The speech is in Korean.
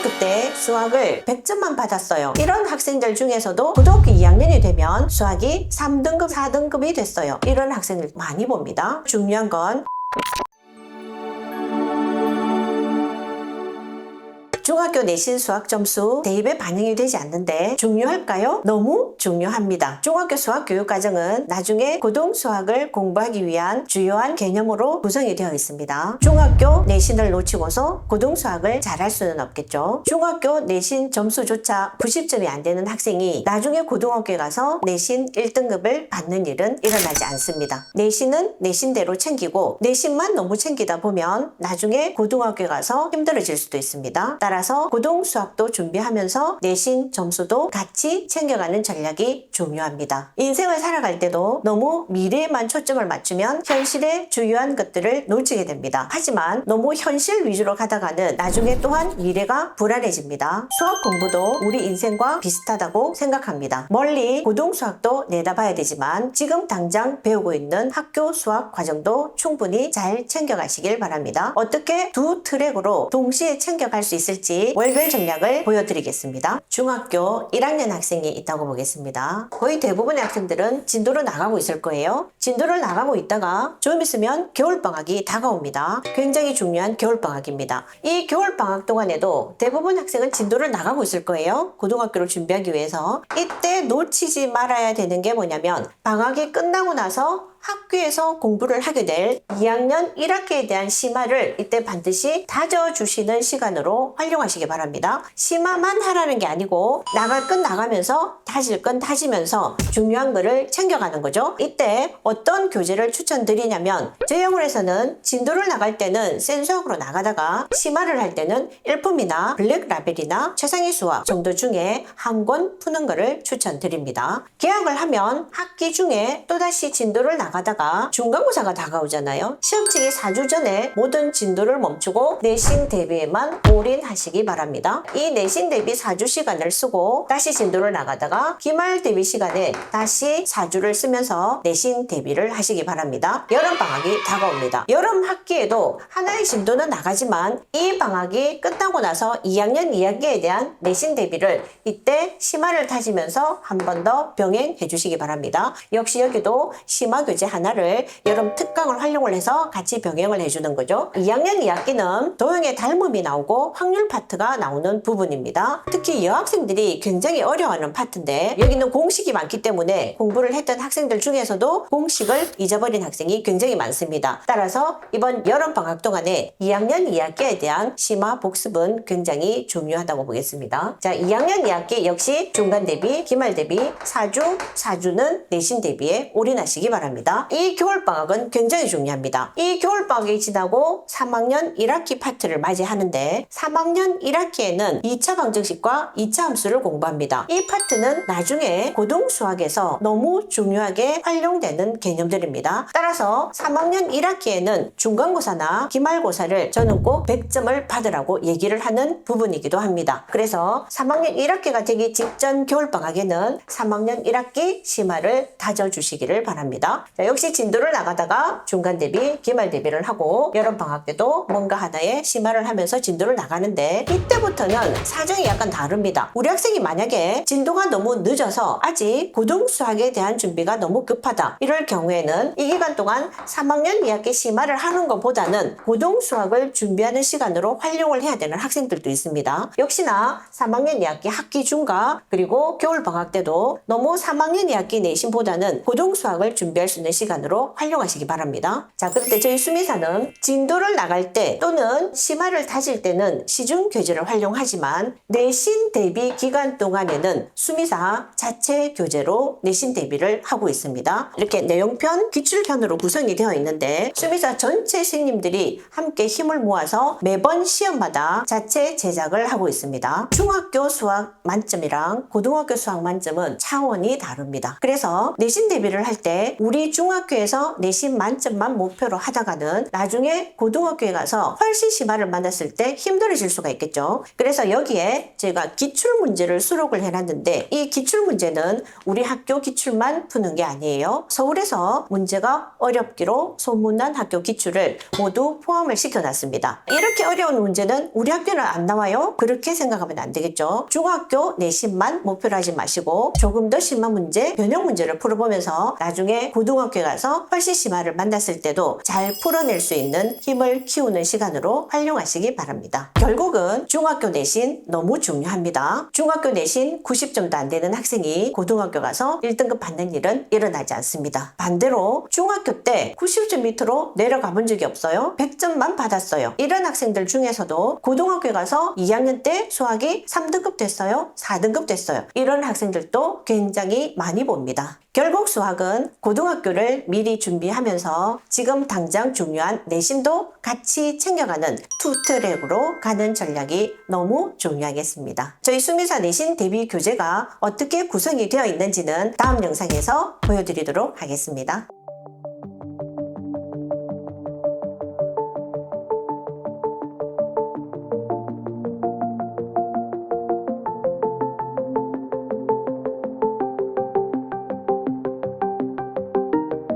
중학교 때 수학을 100점만 받았어요. 이런 학생들 중에서도 고등학교 2학년이 되면 수학이 3등급, 4등급이 됐어요. 이런 학생들 많이 봅니다. 중요한 건 중학교 내신 수학 점수 대입에 반영이 되지 않는데 중요할까요? 너무 중요합니다. 중학교 수학 교육 과정은 나중에 고등 수학을 공부하기 위한 주요한 개념으로 구성이 되어 있습니다. 중학교 내신을 놓치고서 고등 수학을 잘할 수는 없겠죠. 중학교 내신 점수조차 90점이 안 되는 학생이 나중에 고등학교에 가서 내신 1등급을 받는 일은 일어나지 않습니다. 내신은 내신대로 챙기고 내신만 너무 챙기다 보면 나중에 고등학교에 가서 힘들어질 수도 있습니다. 따라서 고등 수학도 준비하면서 내신 점수도 같이 챙겨가는 전략이 중요합니다. 인생을 살아갈 때도 너무 미래에만 초점을 맞추면 현실의 주요한 것들을 놓치게 됩니다. 하지만 너무 현실 위주로 가다가는 나중에 또한 미래가 불안해집니다. 수학 공부도 우리 인생과 비슷하다고 생각합니다. 멀리 고등 수학도 내다봐야 되지만 지금 당장 배우고 있는 학교 수학 과정도 충분히 잘 챙겨가시길 바랍니다. 어떻게 두 트랙으로 동시에 챙겨갈 수 있을지 월별 전략을 보여드리겠습니다. 중학교 1학년 학생이 있다고 보겠습니다. 거의 대부분의 학생들은 진도로 나가고 있을 거예요. 진도를 나가고 있다가 좀 있으면 겨울방학이 다가옵니다. 굉장히 중요한 겨울방학입니다. 이 겨울방학 동안에도 대부분 학생은 진도를 나가고 있을 거예요. 고등학교를 준비하기 위해서. 이때 놓치지 말아야 되는 게 뭐냐면 방학이 끝나고 나서 학교에서 공부를 하게 될 2학년 1학기에 대한 심화를 이때 반드시 다져주시는 시간으로 활용하시기 바랍니다. 심화만 하라는 게 아니고 나갈 건 나가면서 다질 건 다지면서 중요한 거를 챙겨가는 거죠. 이때 어떤 교재를 추천드리냐면 저희 학원에서는 진도를 나갈 때는 센수학으로 나가다가 심화를 할 때는 일품이나 블랙라벨이나 최상위 수학 정도 중에 한 권 푸는 거를 추천드립니다. 계약을 하면 학기 중에 또다시 진도를 나가 다가 중간고사가 다가오잖아요. 시험 치기 4주 전에 모든 진도를 멈추고 내신 대비에만 올인하시기 바랍니다. 이 내신 대비 4주 시간을 쓰고 다시 진도를 나가다가 기말 대비 시간에 다시 4주를 쓰면서 내신 대비를 하시기 바랍니다. 여름 방학이 다가옵니다. 여름 학기에도 하나의 진도는 나가지만 이 방학이 끝나고 나서 2학년 2학기에 대한 내신 대비를 이때 심화를 타시면서 한 번 더 병행해 주시기 바랍니다. 역시 여기도 심화 교재 하나를 여름 특강을 활용을 해서 같이 병행을 해주는 거죠. 2학년 2학기는 도형의 닮음이 나오고 확률 파트가 나오는 부분입니다. 특히 여학생들이 굉장히 어려워하는 파트인데 여기는 공식이 많기 때문에 공부를 했던 학생들 중에서도 공식을 잊어버린 학생이 굉장히 많습니다. 따라서 이번 여름 방학 동안에 2학년 2학기에 대한 심화 복습은 굉장히 중요하다고 보겠습니다. 자, 2학년 2학기 역시 중간 대비, 기말 대비, 4주, 4주는 내신 대비에 올인하시기 바랍니다. 이 겨울방학은 굉장히 중요합니다. 이 겨울방학이 지나고 3학년 1학기 파트를 맞이하는데 3학년 1학기에는 2차 방정식과 2차 함수를 공부합니다. 이 파트는 나중에 고등 수학에서 너무 중요하게 활용되는 개념들입니다. 따라서 3학년 1학기에는 중간고사나 기말고사를 저는 꼭 100점을 받으라고 얘기를 하는 부분이기도 합니다. 그래서 3학년 1학기가 되기 직전 겨울방학에는 3학년 1학기 심화를 다져주시기를 바랍니다. 자, 역시 진도를 나가다가 중간 대비, 기말 대비를 하고 여름 방학 때도 뭔가 하나의 심화를 하면서 진도를 나가는데 이때부터는 사정이 약간 다릅니다. 우리 학생이 만약에 진도가 너무 늦어서 아직 고등 수학에 대한 준비가 너무 급하다. 이럴 경우에는 이 기간 동안 3학년 2학기 심화를 하는 것보다는 고등 수학을 준비하는 시간으로 활용을 해야 되는 학생들도 있습니다. 역시나 3학년 2학기 학기 중과 그리고 겨울 방학 때도 너무 3학년 2학기 내신보다는 고등 수학을 준비할 수 있는 시간으로 활용하시기 바랍니다. 자, 그런데 저희 수미사는 진도를 나갈 때 또는 심화를 다질 때는 시중 교재를 활용하지만 내신 대비 기간 동안에는 수미사 자체 교재로 내신 대비를 하고 있습니다. 이렇게 내용편, 기출편으로 구성이 되어 있는데 수미사 전체 신님들이 함께 힘을 모아서 매번 시험마다 자체 제작을 하고 있습니다. 중학교 수학 만점이랑 고등학교 수학 만점은 차원이 다릅니다. 그래서 내신 대비를 할 때 우리 중 학교에서 내신 만점만 목표로 하다가는 나중에 고등학교에 가서 훨씬 심화를 만났을 때 힘들어질 수가 있겠죠. 그래서 여기에 제가 기출 문제를 수록을 해놨는데 이 기출 문제는 우리 학교 기출만 푸는 게 아니에요. 서울에서 문제가 어렵기로 소문난 학교 기출을 모두 포함을 시켜놨습니다. 이렇게 어려운 문제는 우리 학교는 안 나와요? 그렇게 생각하면 안 되겠죠. 중학교 내신만 목표로 하지 마시고 조금 더 심한 문제, 변형 문제를 풀어보면서 나중에 고등학교 에 가서 훨씬 심화를 만났을 때도 잘 풀어낼 수 있는 힘을 키우는 시간으로 활용하시기 바랍니다. 결국은 중학교 내신 너무 중요합니다. 중학교 내신 90점도 안 되는 학생이 고등학교 가서 1등급 받는 일은 일어나지 않습니다. 반대로 중학교 때 90점 밑으로 내려가 본 적이 없어요. 100점만 받았어요. 이런 학생들 중에서도 고등학교 가서 2학년 때 수학이 3등급 됐어요. 4등급 됐어요. 이런 학생들도 굉장히 많이 봅니다. 결국 수학은 고등학교 를 미리 준비하면서 지금 당장 중요한 내신도 같이 챙겨가는 투트랙으로 가는 전략이 너무 중요하겠습니다. 저희 수미사 내신 대비 교재가 어떻게 구성이 되어 있는지는 다음 영상에서 보여드리도록 하겠습니다.